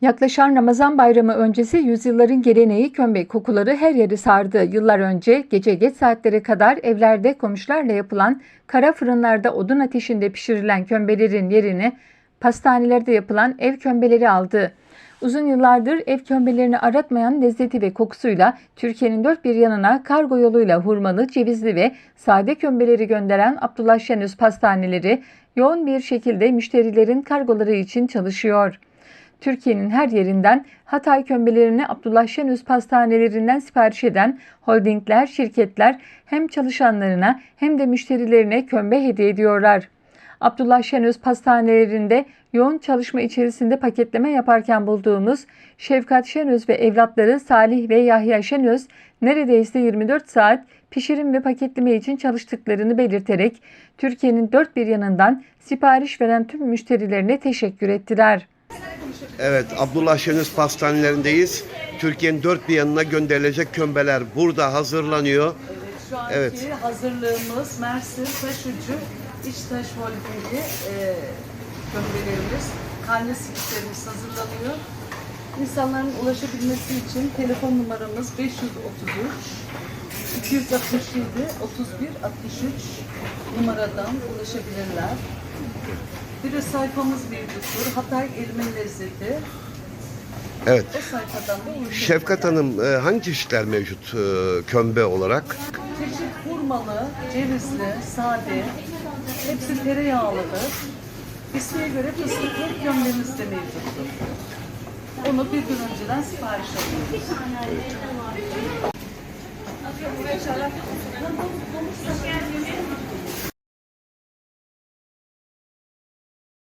Yaklaşan Ramazan bayramı öncesi yüzyılların geleneği kömbe kokuları her yeri sardı. Yıllar önce gece geç saatlere kadar evlerde komşularla yapılan kara fırınlarda odun ateşinde pişirilen kömbelerin yerini pastanelerde yapılan ev kömbeleri aldı. Uzun yıllardır ev kömbelerini aratmayan lezzeti ve kokusuyla Türkiye'nin dört bir yanına kargo yoluyla hurmalı, cevizli ve sade kömbeleri gönderen Abdullah Şenöz pastaneleri yoğun bir şekilde müşterilerin kargoları için çalışıyor. Türkiye'nin her yerinden Hatay kömbelerini Abdullah Şenöz pastanelerinden sipariş eden holdingler, şirketler hem çalışanlarına hem de müşterilerine kömbe hediye ediyorlar. Abdullah Şenöz pastanelerinde yoğun çalışma içerisinde paketleme yaparken bulduğumuz Şevkat Şenöz ve evlatları Salih ve Yahya Şenöz neredeyse 24 saat pişirim ve paketleme için çalıştıklarını belirterek Türkiye'nin dört bir yanından sipariş veren tüm müşterilerine teşekkür ettiler. Evet, Abdullah Şenöz pastanelerindeyiz. Türkiye'nin dört bir yanına gönderilecek kömbeler burada hazırlanıyor. Şu anki Evet. hazırlığımız Mersin Taşucu İçtaş Volkanı e, kömbelerimiz, karne sikitlerimiz hazırlanıyor. İnsanların ulaşabilmesi için telefon numaramız 533 267 31 63 numaradan ulaşabilirler. Bir de sayfamız mevcuttur. Hatay Elmin Lezzeti. Evet. O sayfadan da. Şefkat Hanım, e, hangi çeşitler mevcut e, kömbe olarak? Çeşit hurmalı, cevizli, sade, hepsi tereyağlıdır. İsteğe göre fıstıklı gömleğimiz de mevcuttur. Onu bir gün önceden sipariş alıyoruz.